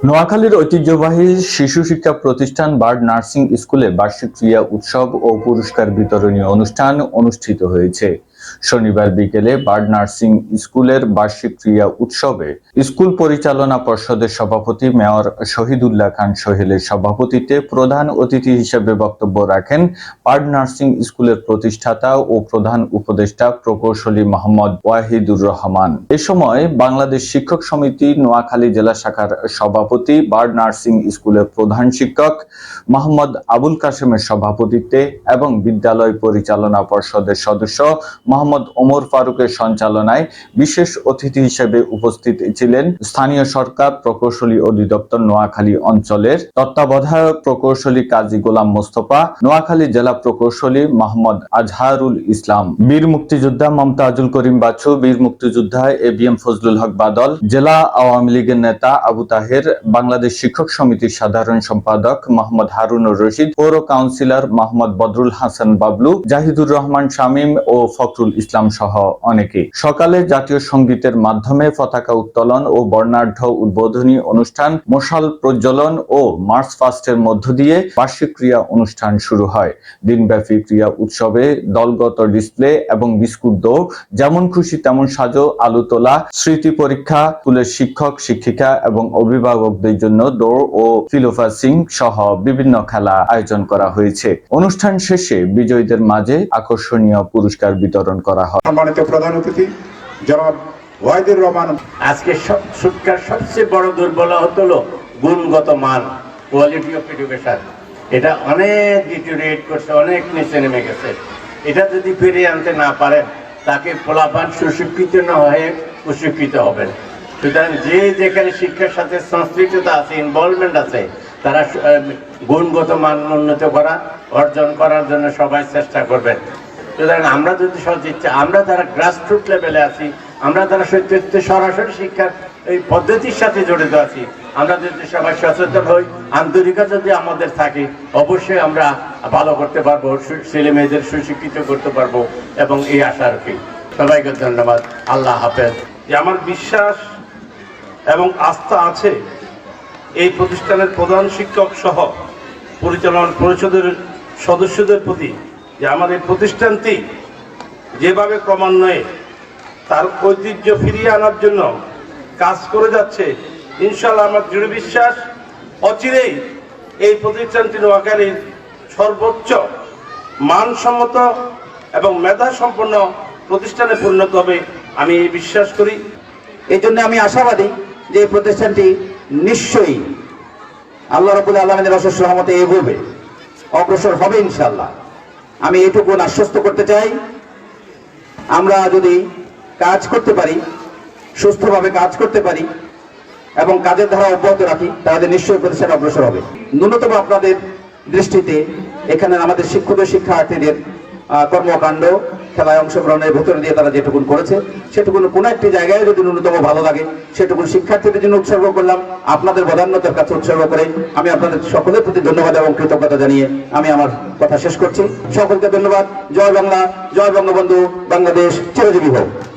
নোয়াখালীর ঐতিহ্যবাহী শিশু শিক্ষা প্রতিষ্ঠান বার্ড নার্সিং স্কুলে বার্ষিক ক্রিয়া উৎসব ও পুরস্কার বিতরণী অনুষ্ঠান অনুষ্ঠিত হয়েছে। শনিবার বিকেলে বার্ড নার্সিং স্কুলের বার্ষিক ক্রিয়া উৎসবে স্কুল পরিচালনা পর্ষদের সভাপতি মেয়র শহীদুল্লাহ খান সোহেলের সভাপতিত্বে প্রধান অতিথি হিসেবে বক্তব্য রাখেন বার্ড নার্সিং স্কুলের প্রতিষ্ঠাতা ও প্রধান উপদেষ্টা প্রকৌশলী মোহাম্মদ ওয়াহিদুর রহমান। এ সময় বাংলাদেশ শিক্ষক সমিতি নোয়াখালী জেলা শাখার সভাপতি, বার্ড নার্সিং স্কুলের প্রধান শিক্ষক মোহাম্মদ আবুল কাশেমের সভাপতিত্বে এবং বিদ্যালয় পরিচালনা পর্ষদের সদস্য মোহাম্মদ ওমর ফারুকের সঞ্চালনায় বিশেষ অতিথি হিসেবে উপস্থিত ছিলেন স্থানীয় সরকার প্রকৌশলী অধিদপ্তর নোয়াখালী অঞ্চলের তত্ত্বাবধায়ক প্রকৌশলী কাজী গোলাম মোস্তফা, নোয়াখালী জেলা প্রকৌশলী মোহাম্মদ আজহারুল ইসলাম, বীর মুক্তিযোদ্ধা মমতাজুল করিম বাচ্চু বীর মুক্তিযোদ্ধা A B M Fazlul Haque Badal, জেলা আওয়ামী লীগের নেতা আবু তাহের, বাংলাদেশ শিক্ষক সমিতির সাধারণ সম্পাদক মোহাম্মদ হারুনুর রশিদ, পৌর কাউন্সিলর মোহাম্মদ বদরুল হাসান বাবলু, জাহিদুর রহমান শামীম ও ফখরুল ইসলাম সহ অনেকে সকালে জাতীয় সঙ্গীতের মাধ্যমে পতাকা উত্তোলন ও বর্ণাঢ্য উদ্বোধনী অনুষ্ঠান, মশাল প্রজ্বলন ও মার্চ ফাস্টের মধ্য দিয়ে বার্ষিক ক্রিয়া অনুষ্ঠান শুরু হয়। দিনব্যাপী ক্রিয়া উৎসবে দলগত ডিসপ্লে এবং বিস্কুট দৌড়, যেমন খুশি তেমন সাজো, আলু তোলা, স্মৃতি পরীক্ষা, স্কুলের শিক্ষক, শিক্ষিকা এবং অভিভাবকদের জন্য দৌড় ও ফিলোফাসিং সহ বিভিন্ন খেলা আয়োজন করা হয়েছে। অনুষ্ঠান শেষে বিজয়ীদের মাঝে আকর্ষণীয় পুরস্কার বিতরণ করা হয়। সম্মানিত প্রধান অতিথি জনাব ওয়াহিদুর রহমান। আজকে সব শিক্ষার সবচেয়ে বড় দুর্বলতা হলো গুণগত মান কোয়ালিটি অফ এডুকেশন এটা অনেক ডিটোরিয়েট করছে অনেক নিচে নেমে গেছে। এটা যদি ফিরিয়ে আনতে না পারেন তাকে ফলাফল সুশিক্ষিত না হয়ে প্রশিক্ষিত হবেন। সুতরাং যে যেখানে শিক্ষার সাথে সংশ্লিষ্টতা আছে ইনভলভমেন্ট আছে তারা গুণগত মান উন্নত করা অর্জন করার জন্য সবাই চেষ্টা করবেন। সুতরাং আমরা যদি সদিচ্ছা আমরা যারা গ্রাসরুট লেভেলে আছি, আমরা যারা সত্যি সরাসরি শিক্ষার এই পদ্ধতির সাথে জড়িত আছি, আমরা যদি সবাই সচেতন হই, আন্তরিকতা যদি আমাদের থাকে, অবশ্যই আমরা ভালো করতে পারব ছেলে মেয়েদের সুশিক্ষিত করতে পারব এবং এই আশা রাখি। সবাইকে ধন্যবাদ। আল্লাহ হাফেজ। যে আমার বিশ্বাস এবং আস্থা আছে, এই প্রতিষ্ঠানের প্রধান শিক্ষক সহ পরিচালনা পরিষদের সদস্যদের প্রতি যে এই প্রতিষ্ঠানটি যেভাবে ক্রমান্বয়ে তার ঐতিহ্য ফিরিয়ে আনার জন্য কাজ করে যাচ্ছে ইনশাল্লাহ আমার দৃঢ় বিশ্বাস অচিরেই এই প্রতিষ্ঠানটি নোয়াখালীর সর্বোচ্চ মানসম্মত এবং মেধাসম্পন্ন প্রতিষ্ঠানে পরিণত হবে আমি এই বিশ্বাস করি। এই জন্য আমি আশাবাদী যে এই প্রতিষ্ঠানটি নিশ্চয়ই আল্লাহ রাবুল আলমিনের অশেষ রহমতে এগোবে, অগ্রসর হবে ইনশাল্লাহ আমি এটুকু আশ্বস্ত করতে চাই। আমরা যদি কাজ করতে পারি, সুস্থভাবে কাজ করতে পারি এবং কাজের ধারা অব্যাহত রাখি, তাহলে নিশ্চয়ই প্রতিষ্ঠান অগ্রসর হবে। ন্যূনতম আপনাদের দৃষ্টিতে এখানে আমাদের শিক্ষক শিক্ষার্থীদের কর্মকাণ্ড খেলায় অংশগ্রহণের ভেতরে দিয়ে তারা যেটুকুন করেছে, সেটুকুন কোন একটি জায়গায় যদি ন্যূনতম ভালো লাগে, সেটুকুন শিক্ষার্থীদের জন্য উৎসর্গ করলাম। আপনাদের বদান্যতার কাছে উৎসর্গ করে আমি আপনাদের সকলের প্রতি ধন্যবাদ এবং কৃতজ্ঞতা জানিয়ে আমি আমার কথা শেষ করছি। সকলকে ধন্যবাদ। জয় বাংলা, জয় বঙ্গবন্ধু, বাংলাদেশ। চিরজীবী হোক।